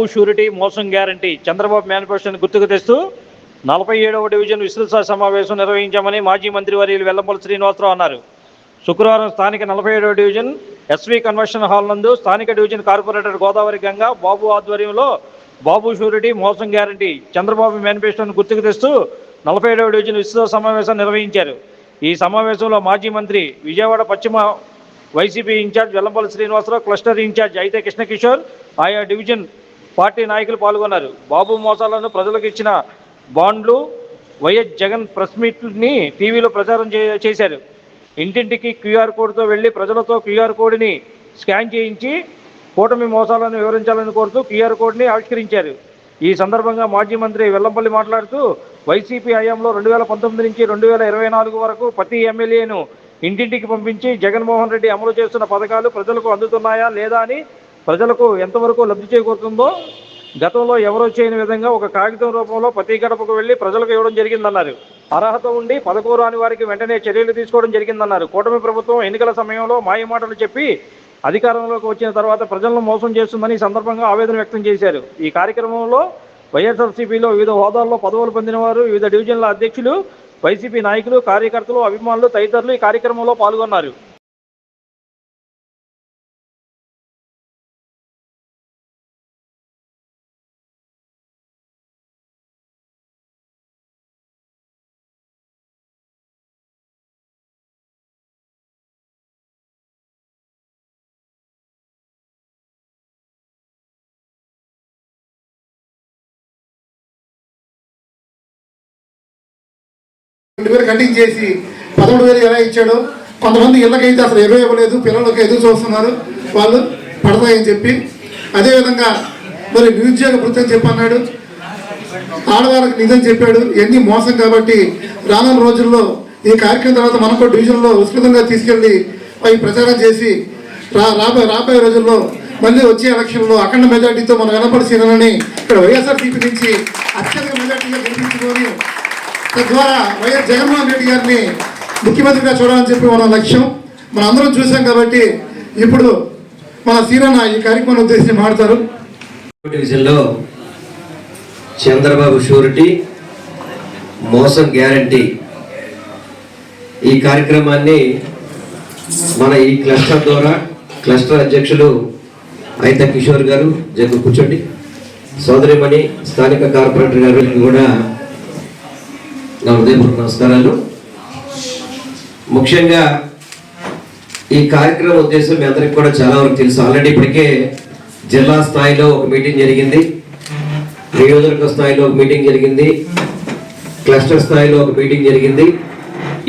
బాబు surety మోసం guarantee. Chandrababu మేనిఫెస్టోని గుర్తుకు తెస్తూ నలభై ఏడవ డివిజన్ విస్తృత సమావేశం నిర్వహించామని మాజీ మంత్రి వర్యులు వెల్లంపల్లి శ్రీనివాసరావు అన్నారు. శుక్రవారం స్థానిక నలభై ఏడవ డివిజన్ ఎస్వి కన్వెన్షన్ హాల్ నందు స్థానిక డివిజన్ కార్పొరేటర్ గోదావరి గంగ బాబు ఆధ్వర్యంలో బాబు షూరిటీ మోసం గ్యారంటీ చంద్రబాబు మేనిఫెస్టోను గుర్తుకు తెస్తూ నలభై ఏడవ డివిజన్ విస్తృత సమావేశం నిర్వహించారు. ఈ సమావేశంలో మాజీ మంత్రి విజయవాడ పశ్చిమ YCP incharge Vellampalli Srinivasarao cluster incharge అయితే కృష్ణకిషోర్ ఆయా డివిజన్ పార్టీ నాయకులు పాల్గొన్నారు. బాబు మోసాలను ప్రజలకు ఇచ్చిన బాండ్లు వైఎస్ జగన్ ప్రెస్ మీట్ని టీవీలో ప్రచారం చే- చేశారు. ఇంటింటికి క్యూఆర్ కోడ్తో వెళ్ళి ప్రజలతో క్యూఆర్ కోడ్ని స్కాన్ చేయించి కూటమి మోసాలను వివరించాలని కోరుతూ క్యూఆర్ కోడ్ని ఆవిష్కరించారు. ఈ సందర్భంగా మాజీ మంత్రి వెల్లంపల్లి మాట్లాడుతూ వైసీపీ హయాంలో రెండు వేల పంతొమ్మిది నుంచి రెండు వేల ఇరవై నాలుగు వరకు ప్రతి ఎమ్మెల్యేను ఇంటింటికి పంపించి జగన్మోహన్ రెడ్డి అమలు చేస్తున్న పథకాలు ప్రజలకు అందుతున్నాయా లేదా అని ప్రజలకు ఎంతవరకు లబ్ధి చేకూరుతుందో గతంలో ఎవరో చేయని విధంగా ఒక కాగితం రూపంలో ప్రతి గడపకు వెళ్ళి ప్రజలకు ఇవ్వడం జరిగిందన్నారు. అర్హత ఉండి పథకం రాని వారికి వెంటనే చర్యలు తీసుకోవడం జరిగిందన్నారు. కూటమి ప్రభుత్వం ఎన్నికల సమయంలో మాయమాటలు చెప్పి అధికారంలోకి వచ్చిన తర్వాత ప్రజలను మోసం చేస్తుందని సందర్భంగా ఆవేదన వ్యక్తం చేశారు. ఈ కార్యక్రమంలో వైఎస్ఆర్సీపీలో వివిధ హోదాల్లో పదవులు పొందిన వారు వివిధ డివిజన్ల అధ్యక్షులు వైసీపీ నాయకులు కార్యకర్తలు అభిమానులు తదితరులు ఈ కార్యక్రమంలో పాల్గొన్నారు. రెండు వేలు కటింగ్ చేసి పదమూడు వేలు ఎలా ఇచ్చాడో కొంతమంది ఇళ్ళకైతే అసలు ఎరువు ఇవ్వలేదు పిల్లలకి ఎదురు చూస్తున్నారు వాళ్ళు పడతాయని చెప్పి. అదేవిధంగా మరి నిరుద్యోగ వృత్తి అని చెప్పన్నాడు. ఆడవాళ్ళకి నిజం చెప్పాడు. ఇవన్నీ మోసం కాబట్టి రానున్న రోజుల్లో ఈ కార్యక్రమం తర్వాత మనకు డివిజన్లో విస్తృతంగా తీసుకెళ్ళి అవి ప్రచారం చేసి రా రాబోయే రాబోయే రోజుల్లో మళ్ళీ వచ్చే ఎలక్షన్లో అఖండ మెజార్టీతో మన సీనని ఇక్కడ వైఎస్ఆర్సీపీ నుంచి అత్యధిక మెజార్టీగా గెలిపించుకొని తద్వారా వైఎస్ జగన్మోహన్ రెడ్డి గారిని ముఖ్యమంత్రిగా చూడాలని చెప్పి మన లక్ష్యం. మనం అందరం చూసాం కాబట్టి ఇప్పుడు మన సీరన్న ఈ కార్యక్రమాన్ని ఉద్దేశించి మాడతారు డివిజన్లో చంద్రబాబు షూరిటీ మోసం గ్యారంటీ. ఈ కార్యక్రమాన్ని మన ఈ క్లస్టర్ ద్వారా క్లస్టర్ అధ్యక్షులు అయిత కిషోర్ గారు జగ్గు కూర్చోండి. సోదరిమణి స్థానిక కార్పొరేటర్ గారు కూడా నా హృదయపూర్వక నమస్కారాలు. ముఖ్యంగా ఈ కార్యక్రమం ఉద్దేశం మీ అందరికి కూడా చాలా వరకు తెలుసు. ఆల్రెడీ ఇప్పటికే జిల్లా స్థాయిలో ఒక మీటింగ్ జరిగింది. నియోజకవర్గ స్థాయిలో ఒక మీటింగ్ జరిగింది. క్లస్టర్ స్థాయిలో ఒక మీటింగ్ జరిగింది.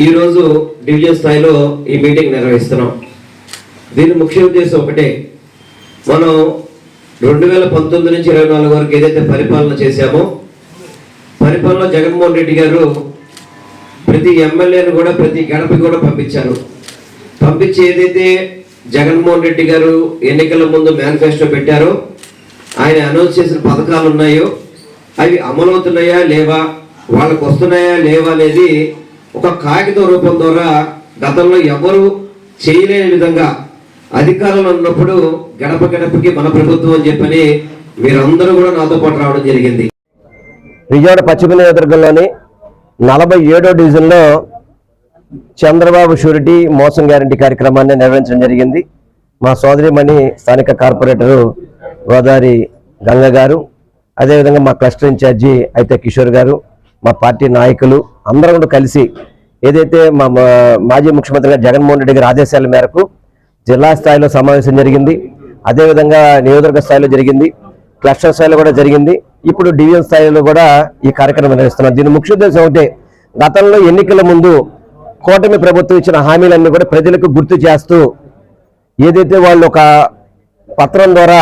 ఈరోజు డివిజన్ స్థాయిలో ఈ మీటింగ్ నిర్వహిస్తున్నాం. దీని ముఖ్య ఉద్దేశం ఒకటే. మనం రెండు వేల పంతొమ్మిది నుంచి ఇరవై నాలుగు వరకు ఏదైతే పరిపాలన చేశామో పరిపాలన జగన్మోహన్ రెడ్డి గారు ప్రతి ఎమ్మెల్యేను కూడా ప్రతి గడపకి కూడా పంపించారు. పంపించి ఏదైతే జగన్మోహన్ రెడ్డి గారు ఎన్నికల ముందు మేనిఫెస్టో పెట్టారో ఆయన అనౌన్స్ చేసిన పథకాలు ఉన్నాయో అవి అమలవుతున్నాయా లేవా వాళ్ళకు వస్తున్నాయా లేవా అనేది ఒక కాగితం రూపం ద్వారా గతంలో ఎవరు చేయలేని విధంగా అధికారంలో ఉన్నప్పుడు గడప గడపకి మన ప్రభుత్వం అని చెప్పని మీరందరూ కూడా నాతో పాటు రావడం జరిగింది. విజయవాడ పశ్చిమ నియోజకవర్గంలోని నలభై ఏడో డివిజన్లో చంద్రబాబు షూరిటీ మోసం గ్యారంటీ కార్యక్రమాన్ని నిర్వహించడం జరిగింది. మా సోదరిమణి స్థానిక కార్పొరేటరు గోదావరి గంగ గారు అదేవిధంగా మా క్లస్టర్ ఇన్ఛార్జి అయితే కిషోర్ గారు మా పార్టీ నాయకులు అందరం కూడా కలిసి ఏదైతే మా మా మాజీ ముఖ్యమంత్రి గారు జగన్మోహన్ రెడ్డి గారి ఆదేశాల మేరకు జిల్లా స్థాయిలో సమావేశం జరిగింది. అదేవిధంగా నియోజకవర్గ స్థాయిలో జరిగింది. క్లస్టర్ స్థాయిలో కూడా జరిగింది. ఇప్పుడు డివిజన్ స్థాయిలో కూడా ఈ కార్యక్రమం నిర్వహిస్తున్నారు. దీని ముఖ్య ఉద్దేశం ఒకటే గతంలో ఎన్నికల ముందు కూటమి ప్రభుత్వం ఇచ్చిన హామీలన్నీ కూడా ప్రజలకు గుర్తు చేస్తూ ఏదైతే వాళ్ళు ఒక పత్రం ద్వారా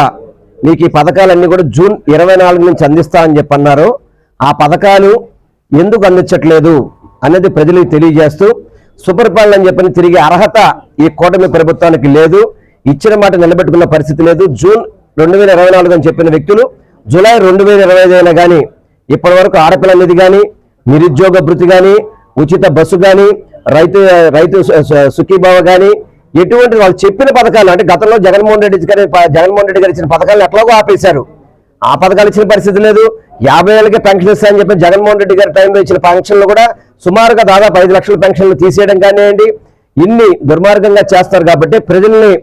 మీకు ఈ పథకాలన్నీ కూడా జూన్ ఇరవై నాలుగు నుంచి అందిస్తా అని చెప్పన్నారో. ఆ పథకాలు ఎందుకు అందించట్లేదు అనేది ప్రజలకు తెలియజేస్తూ సుపరిపాలన అని చెప్పని తిరిగి అర్హత ఈ కూటమి ప్రభుత్వానికి లేదు. ఇచ్చిన మాట నిలబెట్టుకున్న పరిస్థితి లేదు. జూన్ రెండు వేల ఇరవై నాలుగు అని చెప్పిన వ్యక్తులు జూలై రెండు వేల ఇరవై ఐదు అయినా కానీ ఇప్పటి వరకు ఆడపిల్ల నిధి కానీ నిరుద్యోగ భృతి కానీ ఉచిత బస్సు కానీ రైతు రైతు సుఖీభావ కానీ ఎటువంటి వాళ్ళు చెప్పిన పథకాలు అంటే గతంలో జగన్మోహన్ రెడ్డి గారి జగన్మోహన్ రెడ్డి గారు ఇచ్చిన పథకాలను ఎట్లాగో ఆపేశారు. ఆ పథకాలు ఇచ్చిన పరిస్థితి లేదు. యాభై ఏళ్ళకి పెన్షన్ ఇస్తాయని చెప్పి జగన్మోహన్ రెడ్డి గారి టైంలో ఇచ్చిన పెన్షన్లు కూడా సుమారుగా దాదాపు ఐదు లక్షల పెన్షన్లు తీసేయడం కానివ్వండి ఇన్ని దుర్మార్గంగా చేస్తారు కాబట్టి ప్రజల్ని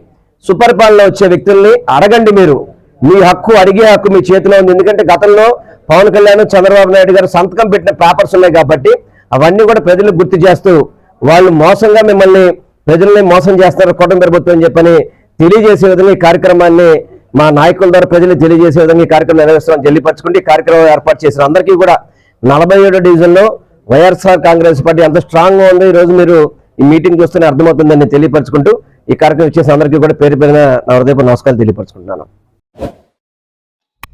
సుపరిపాలన వచ్చే వ్యక్తుల్ని అడగండి మీరు. మీ హక్కు అడిగే హక్కు మీ చేతిలో ఉంది. ఎందుకంటే గతంలో పవన్ కళ్యాణ్ చంద్రబాబు నాయుడు గారు సంతకం పెట్టిన పేపర్స్ ఉన్నాయి కాబట్టి అవన్నీ కూడా ప్రజలకు గుర్తు చేస్తూ వాళ్ళు మోసంగా మిమ్మల్ని ప్రజల్ని మోసం చేస్తారు కుటుంబ ప్రభుత్వం అని చెప్పని తెలియజేసే విధంగా ఈ కార్యక్రమాన్ని మా నాయకుల ద్వారా ప్రజలు తెలియజేసే విధంగా ఈ కార్యక్రమం నెరవేరుస్తామని జల్లిపరచుకుంటే ఈ కార్యక్రమం ఏర్పాటు చేసిన అందరికీ కూడా నలభై ఏడో డివిజన్లో వైఎస్ఆర్ కాంగ్రెస్ పార్టీ అంత స్ట్రాంగ్గా ఉంది. ఈ రోజు మీరు ఈ మీటింగ్ చూస్తేనే అర్థమవుతుందని తెలియపరచుకుంటూ ఈ కార్యక్రమం ఇచ్చేసి అందరికీ కూడా పేరు పేరున నా హృదయపు నమస్కారాలు తెలియపరచుకుంటున్నాను.